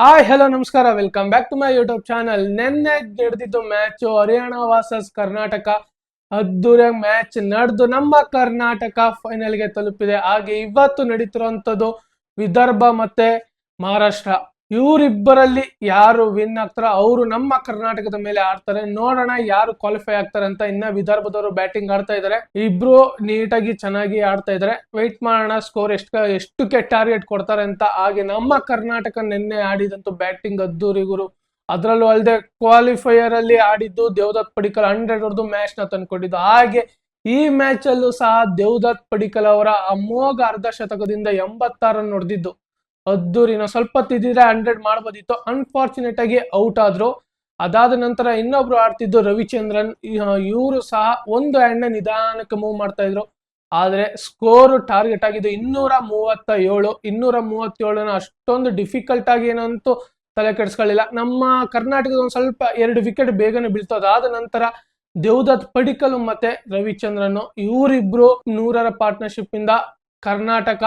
Hi hello ನಮಸ್ಕಾರ. Welcome back to my YouTube channel ನಿನ್ನೆ ನಡೆದಿದ್ದು ಮ್ಯಾಚ್ ಹರಿಯಾಣ ವಾಸಸ್ ಕರ್ನಾಟಕ. ಅದ್ದೂರಿಯ ಮ್ಯಾಚ್ ನಡೆದು ನಮ್ಮ ಕರ್ನಾಟಕ ಫೈನಲ್ಗೆ ತಲುಪಿದೆ. ಹಾಗೆ ಇವತ್ತು ನಡೀತಿರುವಂಥದ್ದು ವಿದರ್ಭ ಮತ್ತೆ ಮಹಾರಾಷ್ಟ್ರ. ಇವರಿಬ್ಬರಲ್ಲಿ ಯಾರು ವಿನ್ ಆಗ್ತಾರೋ ಅವರು ನಮ್ಮ ಕರ್ನಾಟಕದ ಮೇಲೆ ಆಡ್ತಾರೆ. ನೋಡೋಣ ಯಾರು ಕ್ವಾಲಿಫೈ ಆಗ್ತಾರೆ ಅಂತ ಇನ್ನ ವಿದರ್ಭದವರು ಬ್ಯಾಟಿಂಗ್ ಆಡ್ತಾ ಇದಾರೆ. ಇಬ್ರು ನೀಟಾಗಿ ಚೆನ್ನಾಗಿ ಆಡ್ತಾ ಇದಾರೆ. ವೆಯ್ಟ್ ಮಾಡೋಣ ಸ್ಕೋರ್ ಎಷ್ಟು ಎಷ್ಟಕ್ಕೆ ಟಾರ್ಗೆಟ್ ಕೊಡ್ತಾರೆ ಅಂತ ಹಾಗೆ ನಮ್ಮ ಕರ್ನಾಟಕ ನಿನ್ನೆ ಆಡಿದಂತೂ ಬ್ಯಾಟಿಂಗ್ ಅದ್ದೂರಿಗುರು ಅದರಲ್ಲೂ ಅಲ್ಲದೆ ಕ್ವಾಲಿಫೈಯರ್ ಅಲ್ಲಿ ಆಡಿದ್ದು ದೇವದತ್ ಪಡಿಕಲ್ ಹಂಡ್ರೆಡ್ ಹೊಡೆದು ಮ್ಯಾಚ್ನ ತಂದ್ಕೊಂಡಿದ್ದು ಹಾಗೆ ಈ ಮ್ಯಾಚ್ ಅಲ್ಲೂ ಸಹ ದೇವದತ್ ಪಡಿಕಲ್ ಅವರ ಅಮೋಘ ಅರ್ಧ ಶತಕದಿಂದ ಎಂಬತ್ತಾರನ್ನು ಹೊಡೆದಿದ್ದು. ಅದ್ದೂರಿನ ಸ್ವಲ್ಪ ತಿದ್ದಿದ್ರೆ ಹಂಡ್ರೆಡ್ ಮಾಡ್ಬೋದಿತ್ತು. ಅನ್ಫಾರ್ಚುನೇಟ್ ಆಗಿ ಔಟ್ ಆದ್ರು. ಅದಾದ ನಂತರ ಇನ್ನೊಬ್ರು ಆಡ್ತಿದ್ದು ರವಿಚಂದ್ರನ್. ಇವರು ಸಹ ಒಂದು ಹ್ಯಾಂಡ್ ನಿಧಾನಕ್ಕೆ ಮೂವ್ ಮಾಡ್ತಾ ಇದ್ರು. ಆದ್ರೆ ಸ್ಕೋರ್ ಟಾರ್ಗೆಟ್ ಆಗಿದ್ದು ಇನ್ನೂರ ಮೂವತ್ತ ಏಳು ಇನ್ನೂರ ಮೂವತ್ತೇಳನ ಅಷ್ಟೊಂದು ಡಿಫಿಕಲ್ಟ್ ಆಗಿ ಏನಂತೂ ತಲೆ ಕೆಡಿಸ್ಕೊಳ್ಳಿಲ್ಲ. ನಮ್ಮ ಕರ್ನಾಟಕದ ಒಂದು ಸ್ವಲ್ಪ ಎರಡು ವಿಕೆಟ್ ಬೇಗನೆ ಬೀಳ್ತು. ಅದಾದ ನಂತರ ದೇವದತ್ ಪಡಿಕಲ್ ಮತ್ತೆ ರವಿಚಂದ್ರನ್ ಇವರಿಬ್ರು ನೂರರ ಪಾರ್ಟ್ನರ್ಶಿಪ್ ಇಂದ ಕರ್ನಾಟಕ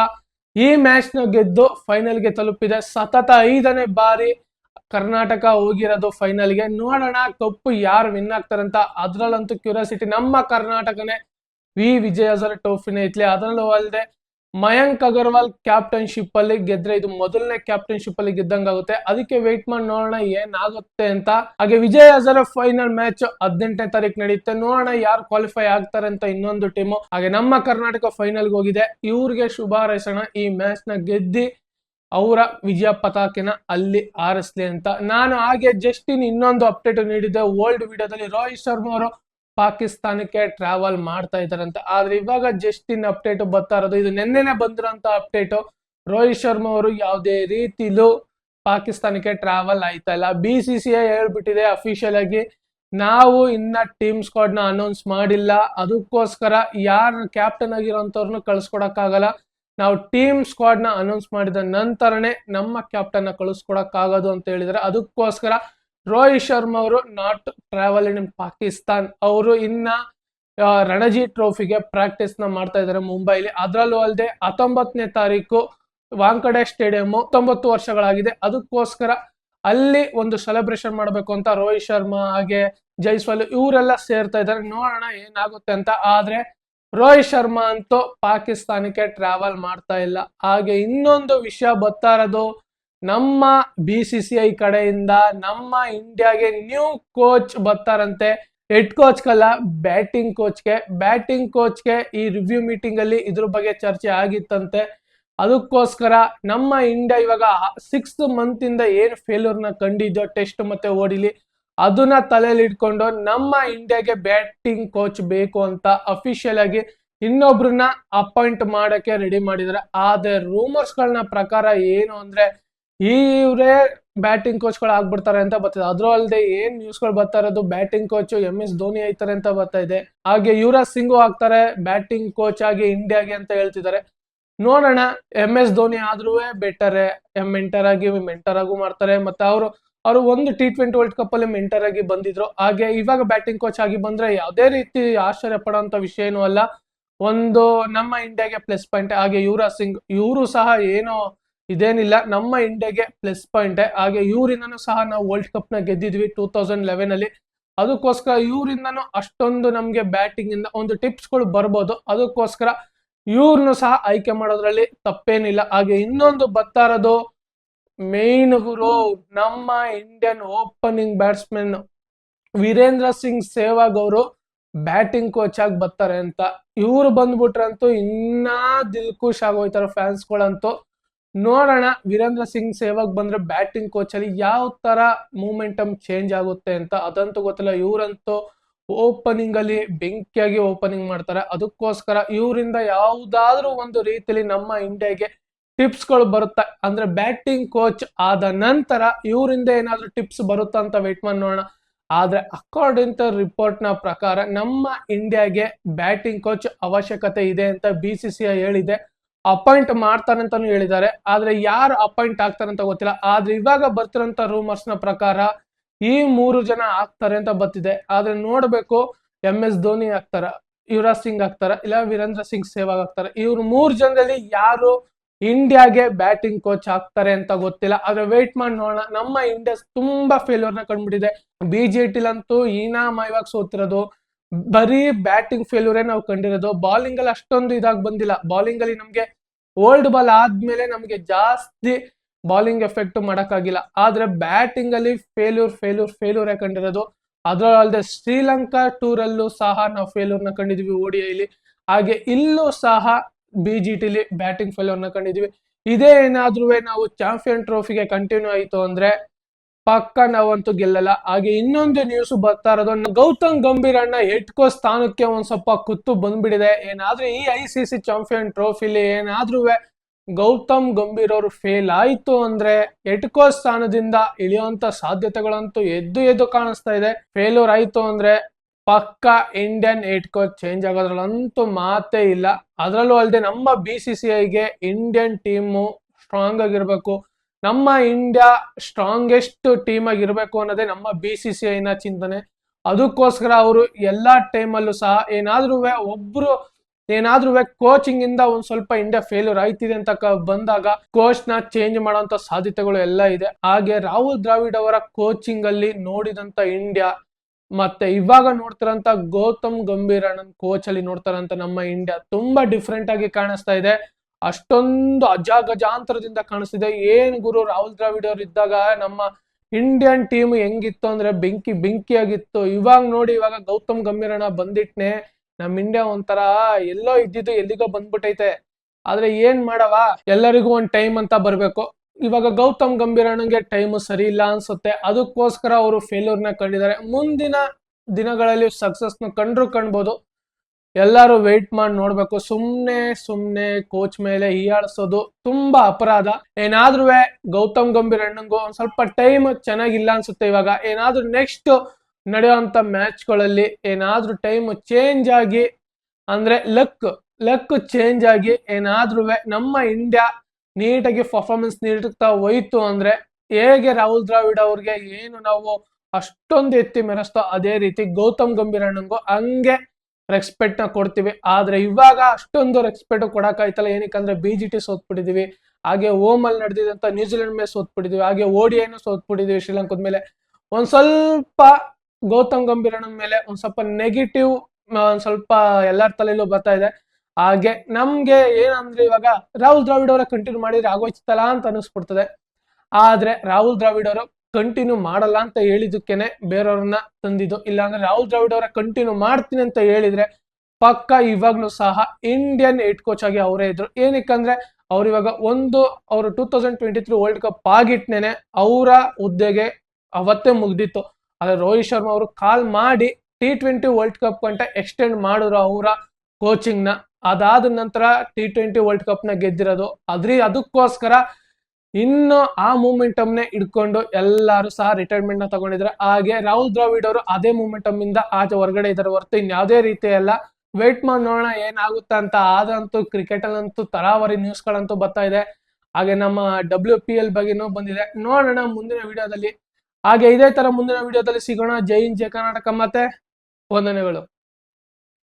ಈ ಮ್ಯಾಚ್ನ ಗೆದ್ದು ಫೈನಲ್ಗೆ ತಲುಪಿದೆ ಸತತ ಐದನೇ ಬಾರಿ ಕರ್ನಾಟಕ ಹೋಗಿರೋದು ಫೈನಲ್ಗೆ ನೋಡೋಣ ಕಪ್ಪು ಯಾರು ವಿನ್ ಆಗ್ತಾರಂತ. ಅದ್ರಲ್ಲಂತೂ ಕ್ಯೂರಿಯಾಸಿಟಿ ನಮ್ಮ ಕರ್ನಾಟಕನೇ. ವಿ ವಿಜಯ ಟ್ರೋಫಿನೇ ಇತ್ಲಿ ಅದರಲ್ಲೂ ಅಲ್ಲದೆ ಮಯಾಂಕ್ ಅಗರ್ವಾಲ್ ಕ್ಯಾಪ್ಟನ್ಶಿಪ್ ಅಲ್ಲಿ ಗೆದ್ರೆ ಇದು ಮೊದಲನೇ ಕ್ಯಾಪ್ಟನ್ಶಿಪ್ ಅಲ್ಲಿ ಗೆದ್ದಂಗಾಗುತ್ತೆ. ಅದಕ್ಕೆ ವೇಟ್ ಮಾಡಿ ನೋಡೋಣ ಏನಾಗುತ್ತೆ ಅಂತ. ಹಾಗೆ ವಿಜಯ್ ಹಜಾರೆ ಫೈನಲ್ ಮ್ಯಾಚ್ ಹದಿನೆಂಟನೇ ತಾರೀಕು ನಡೆಯುತ್ತೆ. ನೋಡೋಣ ಯಾರು ಕ್ವಾಲಿಫೈ ಆಗ್ತಾರೆ ಅಂತ ಇನ್ನೊಂದು ಟೀಮು. ಹಾಗೆ ನಮ್ಮ ಕರ್ನಾಟಕ ಫೈನಲ್ ಹೋಗಿದೆ. ಇವ್ರಿಗೆ ಶುಭ ಹಾರೈಸೋಣ ಈ ಮ್ಯಾಚ್ನ ಗೆದ್ದಿ ಅವರ ವಿಜಯ ಪತಾಕೆನ ಅಲ್ಲಿ ಆರಿಸ್ಲಿ ಅಂತ. ನಾನು ಹಾಗೆ ಜಸ್ಟ್ ಇನ್ ಇನ್ನೊಂದು ಅಪ್ಡೇಟ್ ನೀಡಿದ್ದೆ. ಓಲ್ಡ್ ವಿಡಿಯೋದಲ್ಲಿ ರೋಹಿತ್ ಶರ್ಮಾ ಅವರು ಪಾಕಿಸ್ತಾನಕ್ಕೆ ಟ್ರಾವೆಲ್ ಮಾಡ್ತಾ ಇದಾರಂತೆ ಆದ್ರೆ ಇವಾಗ ಜಸ್ಟ್ ಇನ್ ಅಪ್ಡೇಟ್ ಬರ್ತಾ ಇರೋದು, ಇದು ನಿನ್ನೆನೆ ಬಂದಿರೋಂತ ಅಪ್ಡೇಟ್ ರೋಹಿತ್ ಶರ್ಮಾ ಅವರು ಯಾವುದೇ ರೀತಿಲೂ ಪಾಕಿಸ್ತಾನಕ್ಕೆ ಟ್ರಾವೆಲ್ ಆಯ್ತಾ ಇಲ್ಲ. ಬಿ ಸಿ ಸಿ ಐ ಹೇಳ್ಬಿಟ್ಟಿದೆ ಅಫಿಷಿಯಲ್ ಆಗಿ, ನಾವು ಇನ್ನ ಟೀಮ್ ಸ್ಕ್ವಾಡ್ನ ಅನೌನ್ಸ್ ಮಾಡಿಲ್ಲ. ಅದಕ್ಕೋಸ್ಕರ ಯಾರು ಕ್ಯಾಪ್ಟನ್ ಆಗಿರೋಂಥವ್ರನ್ನ ಕಳ್ಸ್ಕೊಡಕ್ಕಾಗಲ್ಲ ನಾವು ಟೀಮ್ ಸ್ಕ್ವಾಡ್ನ ಅನೌನ್ಸ್ ಮಾಡಿದ ನಂತರನೇ ನಮ್ಮ ಕ್ಯಾಪ್ಟನ್ನ ಕಳಿಸ್ಕೊಡಕ್ಕಾಗೋದು ಅಂತ ಹೇಳಿದ್ರೆ ಅದಕ್ಕೋಸ್ಕರ ರೋಹಿತ್ ಶರ್ಮಾ ಅವರು ನಾಟ್ ಟ್ರಾವೆಲ್ ಇನ್ ಪಾಕಿಸ್ತಾನ್. ಅವರು ಇನ್ನ ರಣಜಿ ಟ್ರೋಫಿಗೆ ಪ್ರಾಕ್ಟೀಸ್ನ ಮಾಡ್ತಾ ಇದ್ದಾರೆ ಮುಂಬೈಲಿ. ಅದರಲ್ಲೂ ಅಲ್ಲದೆ ಹತ್ತೊಂಬತ್ತನೇ ತಾರೀಕು ವಾಂಕಡೆ ಸ್ಟೇಡಿಯಂ ತೊಂಬತ್ತು ವರ್ಷಗಳಾಗಿದೆ. ಅದಕ್ಕೋಸ್ಕರ ಅಲ್ಲಿ ಒಂದು ಸೆಲೆಬ್ರೇಷನ್ ಮಾಡಬೇಕು ಅಂತ ರೋಹಿತ್ ಶರ್ಮಾ ಹಾಗೆ ಜೈಸ್ವಾಲ್ ಇವರೆಲ್ಲ ಸೇರ್ತಾ ಇದ್ದಾರೆ ನೋಡೋಣ ಏನಾಗುತ್ತೆ ಅಂತ. ಆದ್ರೆ ರೋಹಿತ್ ಶರ್ಮಾ ಅಂತೂ ಪಾಕಿಸ್ತಾನಕ್ಕೆ ಟ್ರಾವೆಲ್ ಮಾಡ್ತಾ ಇಲ್ಲ. ಹಾಗೆ ಇನ್ನೊಂದು ವಿಷಯ ಬರ್ತಾ ಇರೋದು ನಮ್ಮ ಬಿ ಸಿ ಸಿ ಐ ಕಡೆಯಿಂದ ನಮ್ಮ ಇಂಡಿಯಾಗೆ ನ್ಯೂ ಕೋಚ್ ಬರ್ತಾರಂತೆ. ಹೆಡ್ ಕೋಚ್ಗಲ್ಲ ಬ್ಯಾಟಿಂಗ್ ಕೋಚ್ಗೆ ಬ್ಯಾಟಿಂಗ್ ಕೋಚ್ಗೆ ಈ ರಿವ್ಯೂ ಮೀಟಿಂಗ್ ಅಲ್ಲಿ ಇದ್ರ ಬಗ್ಗೆ ಚರ್ಚೆ ಆಗಿತ್ತಂತೆ. ಅದಕ್ಕೋಸ್ಕರ ನಮ್ಮ ಇಂಡಿಯಾ ಇವಾಗ ಸಿಕ್ಸ್ ಮಂತಿಂದ ಏನು ಫೇಲ್ಯೂರ್ನ ಕಂಡಿದ್ದೋ ಟೆಸ್ಟ್ ಮತ್ತೆ ಓಡಿಲಿ, ಅದನ್ನ ತಲೆಯಲ್ಲಿ ಇಟ್ಕೊಂಡು ನಮ್ಮ ಇಂಡಿಯಾಗೆ ಬ್ಯಾಟಿಂಗ್ ಕೋಚ್ ಬೇಕು ಅಂತ ಅಫಿಷಿಯಲ್ ಆಗಿ ಇನ್ನೊಬ್ರನ್ನ ಅಪಾಯಿಂಟ್ ಮಾಡಕ್ಕೆ ರೆಡಿ ಮಾಡಿದ್ದಾರೆ. ಆದರೆ ರೂಮರ್ಸ್ ಗಳನ್ನ ಪ್ರಕಾರ ಏನು ಅಂದ್ರೆ ಇವರೇ ಬ್ಯಾಟಿಂಗ್ ಕೋಚ್ಗಳು ಆಗ್ಬಿಡ್ತಾರೆ ಅಂತ ಬರ್ತಿದೆ. ಅದ್ರ ಅಲ್ಲದೆ ಏನ್ ನ್ಯೂಸ್ಗಳು ಬರ್ತಾ ಇರೋದು? Batting coach M S Dhoni ಆಯ್ತಾರೆ ಅಂತ ಬರ್ತಾ ಇದೆ. ಹಾಗೆ ಯುವರಾಜ್ ಸಿಂಗು ಆಗ್ತಾರೆ ಬ್ಯಾಟಿಂಗ್ ಕೋಚ್ ಆಗಿ ಇಂಡಿಯಾಗೆ ಅಂತ ಹೇಳ್ತಿದ್ದಾರೆ. ನೋಡೋಣ ಎಂ ಎಸ್ ಧೋನಿ ಆದ್ರೂ ಬೆಟರ್ ಮೆಂಟರ್ ಆಗಿ ಮೆಂಟರ್ ಆಗು ಮಾಡ್ತಾರೆ. ಮತ್ತೆ ಅವರು ಅವರು ಒಂದು ಟಿ ಟ್ವೆಂಟಿ ವರ್ಲ್ಡ್ ಕಪ್ ಅಲ್ಲಿ ಮೆಂಟರ್ ಆಗಿ ಬಂದಿದ್ರು. ಹಾಗೆ ಇವಾಗ ಬ್ಯಾಟಿಂಗ್ ಕೋಚ್ ಆಗಿ ಬಂದ್ರೆ ಯಾವುದೇ ರೀತಿ ಆಶ್ಚರ್ಯ ಪಡೋಂತ ವಿಷಯ ಏನೂ ಅಲ್ಲ. ಒಂದು ನಮ್ಮ ಇಂಡಿಯಾಗೆ ಪ್ಲಸ್ ಪಾಯಿಂಟ್ ಹಾಗೆ ಯುವರಾಜ್ ಸಿಂಗ್, ಇವರು ಸಹ ಏನೋ ಇದೇನಿಲ್ಲ, ನಮ್ಮ ಇಂಡಿಯಾಗೆ ಪ್ಲಸ್ ಪಾಯಿಂಟ್ ಹಾಗೆ ಇವರಿಂದನೂ ಸಹ ನಾವು ವರ್ಲ್ಡ್ ಕಪ್ನ ಗೆದ್ದಿದ್ವಿ ಟೂ ತೌಸಂಡ್ ಲೆವೆನ್ ಅಲ್ಲಿ. ಅದಕ್ಕೋಸ್ಕರ ಇವರಿಂದನೂ ಅಷ್ಟೊಂದು ನಮಗೆ ಬ್ಯಾಟಿಂಗ್ ಇಂದ ಒಂದು ಟಿಪ್ಸ್ಗಳು ಬರ್ಬೋದು. ಅದಕ್ಕೋಸ್ಕರ ಇವ್ರನ್ನೂ ಸಹ ಆಯ್ಕೆ ಮಾಡೋದ್ರಲ್ಲಿ ತಪ್ಪೇನಿಲ್ಲ. ಹಾಗೆ ಇನ್ನೊಂದು ಬರ್ತಾ ಇರೋದು ಮೇನ್ ಗುರು ನಮ್ಮ Indian opening batsman Virender Singh Sehwag ಅವರು ಬ್ಯಾಟಿಂಗ್ ಕೋಚ್ ಆಗಿ ಬರ್ತಾರೆ ಅಂತ. ಇವ್ರು ಬಂದ್ಬಿಟ್ರಂತೂ ಇನ್ನ ದಿಲ್ ಖುಷ್ ಆಗೋಯ್ತಾರೆ ಫ್ಯಾನ್ಸ್ಗಳಂತೂ ನೋಡೋಣ. ವೀರೇಂದ್ರ ಸಿಂಗ್ ಸೇವಾಗ್ ಬಂದ್ರೆ ಬ್ಯಾಟಿಂಗ್ ಕೋಚ್ ಅಲ್ಲಿ ಯಾವ ತರ ಮೂಮೆಂಟಮ್ ಚೇಂಜ್ ಆಗುತ್ತೆ ಅಂತ ಅದಂತೂ ಗೊತ್ತಿಲ್ಲ. ಇವರಂತೂ ಓಪನಿಂಗ್ ಅಲ್ಲಿ ಬೆಂಕಿಯಾಗಿ ಓಪನಿಂಗ್ ಮಾಡ್ತಾರೆ. ಅದಕ್ಕೋಸ್ಕರ ಇವರಿಂದ ಯಾವುದಾದ್ರೂ ಒಂದು ರೀತಿಯಲ್ಲಿ ನಮ್ಮ ಇಂಡಿಯಾಗೆ ಟಿಪ್ಸ್ಗಳು ಬರುತ್ತೆ. ಅಂದ್ರೆ ಬ್ಯಾಟಿಂಗ್ ಕೋಚ್ ಆದ ನಂತರ ಇವರಿಂದ ಏನಾದ್ರೂ ಟಿಪ್ಸ್ ಬರುತ್ತಾ ಅಂತ ವೇಟ್ ಮಾಡಿ ನೋಡೋಣ. ಆದ್ರೆ ಅಕಾರ್ಡಿಂಗ್ ಟು ರಿಪೋರ್ಟ್ನ ಪ್ರಕಾರ ನಮ್ಮ ಇಂಡಿಯಾಗೆ ಬ್ಯಾಟಿಂಗ್ ಕೋಚ್ ಅವಶ್ಯಕತೆ ಇದೆ ಅಂತ ಬಿಸಿಸಿಐ ಹೇಳಿದೆ. ಅಪಾಯಿಂಟ್ ಮಾಡ್ತಾರೆ ಅಂತಾನು ಹೇಳಿದ್ದಾರೆ. ಆದ್ರೆ ಯಾರು ಅಪಾಯಿಂಟ್ ಆಗ್ತಾರೆ ಅಂತ ಗೊತ್ತಿಲ್ಲ. ಆದ್ರೆ ಇವಾಗ ಬರ್ತಿರೋಂತ ರೂಮರ್ಸ್ನ ಪ್ರಕಾರ ಈ ಮೂರು ಜನ ಆಗ್ತಾರೆ ಅಂತ ಬರ್ತಿದೆ. ಆದ್ರೆ ನೋಡ್ಬೇಕು ಎಂ ಎಸ್ ಧೋನಿ ಆಗ್ತಾರ, ಯುವರಾಜ್ ಸಿಂಗ್ ಆಗ್ತಾರ, ಇಲ್ಲ ವೀರೇಂದ್ರ ಸಿಂಗ್ ಸೇವಾಗ್ ಆಗ್ತಾರ. ಇವ್ರು ಮೂರ್ ಜನರಲ್ಲಿ ಯಾರು ಇಂಡಿಯಾಗೆ ಬ್ಯಾಟಿಂಗ್ ಕೋಚ್ ಆಗ್ತಾರೆ ಅಂತ ಗೊತ್ತಿಲ್ಲ. ಆದ್ರೆ ವೇಟ್ ಮಾಡಿ ನೋಡೋಣ. ನಮ್ಮ ಇಂಡಿಯಾಸ್ ತುಂಬಾ ಫೇಲ್ಯೂರ್ನ ಕಂಡ್ಬಿಟ್ಟಿದೆ. ಈನಾ ಜೆ ಟಿಲಂತೂ ಹೀನಾಮಯವಾಗಿ ಸೋತಿರೋದು. ಬರೀ ಬ್ಯಾಟಿಂಗ್ ಫೇಲ್ಯೂರೇ ನಾವು ಕಂಡಿರೋದು. ಬೌಲಿಂಗ್ ಅಲ್ಲಿ ಅಷ್ಟೊಂದು ಇದಾಗಿ ಬಂದಿಲ್ಲ. ಬೌಲಿಂಗ್ ಅಲ್ಲಿ ನಮ್ಗೆ ಓಲ್ಡ್ ಬಾಲ್ ಆದ್ಮೇಲೆ ನಮ್ಗೆ ಜಾಸ್ತಿ ಬಾಲಿಂಗ್ ಎಫೆಕ್ಟ್ ಮಾಡಕ್ಕಾಗಿಲ್ಲ. ಆದ್ರೆ ಬ್ಯಾಟಿಂಗ್ ಅಲ್ಲಿ ಫೇಲ್ಯೂರ್ ಫೇಲ್ಯೂರ್ ಫೇಲ್ಯೂರ್ ಕಂಡಿರೋದು. ಅದರಲ್ಲದೆ ಶ್ರೀಲಂಕಾ ಟೂರ್ ಅಲ್ಲೂ ಸಹ ನಾವು ಫೇಲ್ಯೂರ್ನ ಕಂಡಿದ್ವಿ ಓಡಿಐಲಿ ಹಾಗೆ ಇಲ್ಲೂ ಸಹ ಬಿ ಜಿ ಟಿಲಿ ಬ್ಯಾಟಿಂಗ್ ಫೇಲ್ಯೂರ್ನ ಕಂಡಿದ್ವಿ. ಇದೇ ಏನಾದ್ರೂ ನಾವು ಚಾಂಪಿಯನ್ ಟ್ರೋಫಿಗೆ ಕಂಟಿನ್ಯೂ ಆಯಿತು ಅಂದ್ರೆ ಪಕ್ಕ ನಾವಂತೂ ಗೆಲ್ಲಲ್ಲ. ಹಾಗೆ ಇನ್ನೊಂದು ನ್ಯೂಸ್ ಬರ್ತಾ ಇರೋದು ಗೌತಮ್ ಗಂಭೀರ್ ಅಣ್ಣ ಹೆಟ್ಕೋ ಸ್ಥಾನಕ್ಕೆ ಒಂದ್ ಸ್ವಲ್ಪ ಕುತ್ತು ಬಂದ್ಬಿಟ್ಟಿದೆ. ಏನಾದ್ರೂ ಈ ಐ ಸಿ ಸಿ ಚಾಂಪಿಯನ್ ಟ್ರೋಫಿಲಿ ಏನಾದ್ರೂ ಗೌತಮ್ ಗಂಭೀರ್ ಅವರು ಫೇಲ್ ಆಯ್ತು ಅಂದ್ರೆ ಎಟ್ಕೋ ಸ್ಥಾನದಿಂದ ಇಳಿಯುವಂತ ಸಾಧ್ಯತೆಗಳಂತೂ ಎದ್ದು ಎದ್ದು ಕಾಣಿಸ್ತಾ ಇದೆ. ಫೇಲ್ಯೂರ್ ಆಯ್ತು ಅಂದ್ರೆ ಪಕ್ಕ ಇಂಡಿಯನ್ ಎಟ್ಕೋ ಚೇಂಜ್ ಆಗೋದ್ರಲ್ಲಂತೂ ಮಾತೇ ಇಲ್ಲ. ಅದರಲ್ಲೂ ಅಲ್ಲದೆ ನಮ್ಮ ಬಿ ಸಿ ಸಿ ಐಗೆ ಇಂಡಿಯನ್ ಟೀಮು ಸ್ಟ್ರಾಂಗ್ ಆಗಿರ್ಬೇಕು. ನಮ್ಮ ಇಂಡಿಯಾ ಸ್ಟ್ರಾಂಗೆಸ್ಟ್ ಟೀಮ್ ಆಗಿರ್ಬೇಕು ಅನ್ನೋದೇ ನಮ್ಮ ಬಿ ಸಿ ಸಿ ಐನ ಚಿಂತನೆ. ಅದಕ್ಕೋಸ್ಕರ ಅವರು ಎಲ್ಲಾ ಟೈಮಲ್ಲೂ ಸಹ ಏನಾದ್ರೂ ಒಬ್ರು ಏನಾದ್ರೂ ಕೋಚಿಂಗ್ ಇಂದ ಒಂದ್ ಸ್ವಲ್ಪ ಇಂಡಿಯಾ ಫೇಲ್ಯೂರ್ ಆಯ್ತಿದೆ ಅಂತ ಬಂದಾಗ ಕೋಚ್ನ ಚೇಂಜ್ ಮಾಡುವಂತ ಸಾಧ್ಯತೆಗಳು ಎಲ್ಲ ಇದೆ. ಹಾಗೆ ರಾಹುಲ್ ದ್ರಾವಿಡ್ ಅವರ ಕೋಚಿಂಗ್ ಅಲ್ಲಿ ನೋಡಿದಂತ ಇಂಡಿಯಾ ಮತ್ತೆ ಇವಾಗ ನೋಡ್ತಾರಂತ ಗೌತಮ್ ಗಂಭೀರ್ ಅಣ್ಣನ್ ಕೋಚ್ ಅಲ್ಲಿ ನೋಡ್ತಾರಂತ ನಮ್ಮ ಇಂಡಿಯಾ ತುಂಬಾ ಡಿಫ್ರೆಂಟ್ ಆಗಿ ಕಾಣಿಸ್ತಾ ಇದೆ. ಅಷ್ಟೊಂದು ಅಜಾಗಜಾಂತರದಿಂದ ಕಾಣಿಸ್ತಿದೆ. ಏನ್ ಗುರು ರಾಹುಲ್ ದ್ರಾವಿಡ್ ಅವ್ರು ಇದ್ದಾಗ ನಮ್ಮ ಇಂಡಿಯನ್ ಟೀಮ್ ಹೆಂಗಿತ್ತು ಅಂದ್ರೆ ಬೆಂಕಿ ಬೆಂಕಿ ಆಗಿತ್ತು ಇವಾಗ ನೋಡಿ ಇವಾಗ ಗೌತಮ್ ಗಂಭೀರಣ ಬಂದಿಟ್ನೆ ನಮ್ ಇಂಡಿಯಾ ಒಂಥರ ಎಲ್ಲೋ ಇದ್ದಿದ್ದು ಎಲ್ಲಿಗೋ ಬಂದ್ಬಿಟ್ಟೈತೆ ಆದ್ರೆ ಏನ್ ಮಾಡವ? ಎಲ್ಲರಿಗೂ ಒಂದ್ ಟೈಮ್ ಅಂತ ಬರ್ಬೇಕು. ಇವಾಗ ಗೌತಮ್ ಗಂಭೀರ್ ಅಣ್ಣಂಗೆ ಟೈಮ್ ಸರಿ ಇಲ್ಲ ಅನ್ಸುತ್ತೆ. ಅದಕ್ಕೋಸ್ಕರ ಅವರು ಫೇಲ್ಯೂರ್ನ ಕಂಡಿದ್ದಾರೆ. ಮುಂದಿನ ದಿನಗಳಲ್ಲಿ ಸಕ್ಸಸ್ನ ಕಂಡ್ರು ಕಾಣ್ಬೋದು. ಎಲ್ಲರೂ ವೆಯ್ಟ್ ಮಾಡಿ ನೋಡ್ಬೇಕು. ಸುಮ್ನೆ ಸುಮ್ನೆ ಕೋಚ್ ಮೇಲೆ ಹೀಯಾಳಿಸೋದು ತುಂಬಾ ಅಪರಾಧ. ಏನಾದ್ರೂ ಗೌತಮ್ ಗಂಭೀರ್ ಅಣ್ಣಂಗೂ ಒಂದ್ ಸ್ವಲ್ಪ ಟೈಮ್ ಚೆನ್ನಾಗಿಲ್ಲ ಅನ್ಸುತ್ತೆ ಇವಾಗ. ಏನಾದ್ರೂ ನೆಕ್ಸ್ಟ್ ನಡೆಯುವಂತ ಮ್ಯಾಚ್ಗಳಲ್ಲಿ ಏನಾದ್ರೂ ಟೈಮ್ ಚೇಂಜ್ ಆಗಿ, ಅಂದ್ರೆ ಲಕ್ ಲಕ್ ಚೇಂಜ್ ಆಗಿ ಏನಾದ್ರೂ ನಮ್ಮ ಇಂಡಿಯಾ ನೀಟಾಗಿ ಪರ್ಫಾರ್ಮೆನ್ಸ್ ನೀಡ್ತಾ ಹೋಯ್ತು ಅಂದ್ರೆ ಹೇಗೆ ರಾಹುಲ್ ದ್ರಾವಿಡ್ ಅವ್ರಿಗೆ ಏನು ನಾವು ಅಷ್ಟೊಂದು ಎತ್ತಿ ಮೆರೆಸ್ತೋ ಅದೇ ರೀತಿ ಗೌತಮ್ ಗಂಭೀರ್ ಅಣ್ಣಂಗೂ ಹಂಗೆ ರೆಸ್ಪೆಕ್ಟ್ನ ಕೊಡ್ತೀವಿ. ಆದ್ರೆ ಇವಾಗ ಅಷ್ಟೊಂದು ರೆಸ್ಪೆಕ್ಟ್ ಕೊಡಕ್ಕಾಯ್ತಲ್ಲ ಏನಕ್ಕಂದ್ರೆ ಬಿ ಜಿ ಟಿ ಸೋತ್ಬಿಟ್ಟಿದೀವಿ. ಹಾಗೆ ಓಮ್ ಅಲ್ಲಿ ನಡೆದಿದಂತ ನ್ಯೂಜಿಲೆಂಡ್ ಮೇಲೆ ಸೋತ್ಬಿಟ್ಟಿದೀವಿ. ಹಾಗೆ ಓಡಿಯನ್ನು ಸೋತ್ಬಿಟ್ಟಿದೀವಿ ಶ್ರೀಲಂಕಾದ ಮೇಲೆ. ಒಂದ್ ಸ್ವಲ್ಪ ಗೌತಮ್ ಗಂಭೀರನ ಮೇಲೆ ಒಂದ್ ಸ್ವಲ್ಪ ನೆಗೆಟಿವ್ ಒಂದ್ ಸ್ವಲ್ಪ ಎಲ್ಲಾರ ತಲೆಯಲ್ಲೂ ಬರ್ತಾ ಇದೆ. ಹಾಗೆ ನಮ್ಗೆ ಏನಂದ್ರೆ ಇವಾಗ ರಾಹುಲ್ ದ್ರಾವಿಡ್ ಅವರ ಕಂಟಿನ್ಯೂ ಮಾಡಿದ್ರೆ ಆಗೋಯ್ತಲ್ಲ ಅಂತ ಅನಿಸ್ಬಿಡ್ತದೆ ಆದ್ರೆ ರಾಹುಲ್ ದ್ರಾವಿಡ್ ಅವರು ಕಂಟಿನ್ಯೂ ಮಾಡಲ್ಲ ಅಂತ ಹೇಳಿದಕ್ಕೇನೆ ಬೇರೆಯವ್ರನ್ನ ತಂದಿದ್ದು. ಇಲ್ಲಾಂದ್ರೆ ರಾಹುಲ್ ದ್ರಾವಿಡ್ ಅವರ ಕಂಟಿನ್ಯೂ ಮಾಡ್ತೀನಿ ಅಂತ ಹೇಳಿದ್ರೆ ಪಕ್ಕ ಇವಾಗ್ಲೂ ಸಹ ಇಂಡಿಯನ್ ಹೆಡ್ ಕೋಚ್ ಆಗಿ ಅವರೇ ಇದ್ರು. ಏನಕ್ಕಂದ್ರೆ ಅವ್ರು ಇವಾಗ ಒಂದು ಅವರು two thousand twenty three world cup ಆಗಿಟ್ನೇನೆ ಅವರ ಹುದ್ದೆಗೆ ಅವತ್ತೇ ಮುಗ್ದಿತ್ತು. ಆದ್ರೆ ರೋಹಿತ್ ಶರ್ಮಾ ಅವರು ಕಾಲ್ ಮಾಡಿ ಟಿ ಟ್ವೆಂಟಿ ವರ್ಲ್ಡ್ ಕಪ್ ಅಂತ ಎಕ್ಸ್ಟೆಂಡ್ ಮಾಡಿದ್ರು ಅವರ ಕೋಚಿಂಗ್ನ ಅದಾದ ನಂತರ ಟಿ ಟ್ವೆಂಟಿ ವರ್ಲ್ಡ್ ಕಪ್ನ ಗೆದ್ದಿರೋದು. ಅದ್ರಿ ಅದಕ್ಕೋಸ್ಕರ ಇನ್ನು ಆ ಮೂಮೆಂಟಮ್ನೇ ಇಟ್ಕೊಂಡು ಎಲ್ಲರೂ ಸಹ ರಿಟೈರ್ಮೆಂಟ್ನ ತಗೊಂಡಿದ್ರೆ ಹಾಗೆ ರಾಹುಲ್ ದ್ರಾವಿಡ್ ಅವರು ಅದೇ ಮೂಮೆಂಟಮ್ ಇಂದ ಆಚೆ ಹೊರಗಡೆ ಇದ್ದಾರೆ ಹೊರತು ಇನ್ಯಾವುದೇ ರೀತಿ ಎಲ್ಲ ವೇಟ್ ಮಾಡಿ ನೋಡೋಣ ಏನಾಗುತ್ತೆ ಅಂತ ಆದಂತೂ ಕ್ರಿಕೆಟ್ ಅಲ್ಲಂತೂ ತರಾವರಿ ನ್ಯೂಸ್ ಗಳಂತೂ ಬರ್ತಾ ಇದೆ. ಹಾಗೆ ನಮ್ಮ ಡಬ್ಲ್ಯೂ ಪಿ ಎಲ್ ಬಗ್ಗೆನೂ ಬಂದಿದೆ. ನೋಡೋಣ ಮುಂದಿನ ವಿಡಿಯೋದಲ್ಲಿ. ಹಾಗೆ ಇದೇ ತರ ಮುಂದಿನ ವಿಡಿಯೋದಲ್ಲಿ ಸಿಗೋಣ. ಜೈ ಹಿಂದ್ ಜಯ ಕರ್ನಾಟಕ. ಮತ್ತೆ ವಂದನೆಗಳು.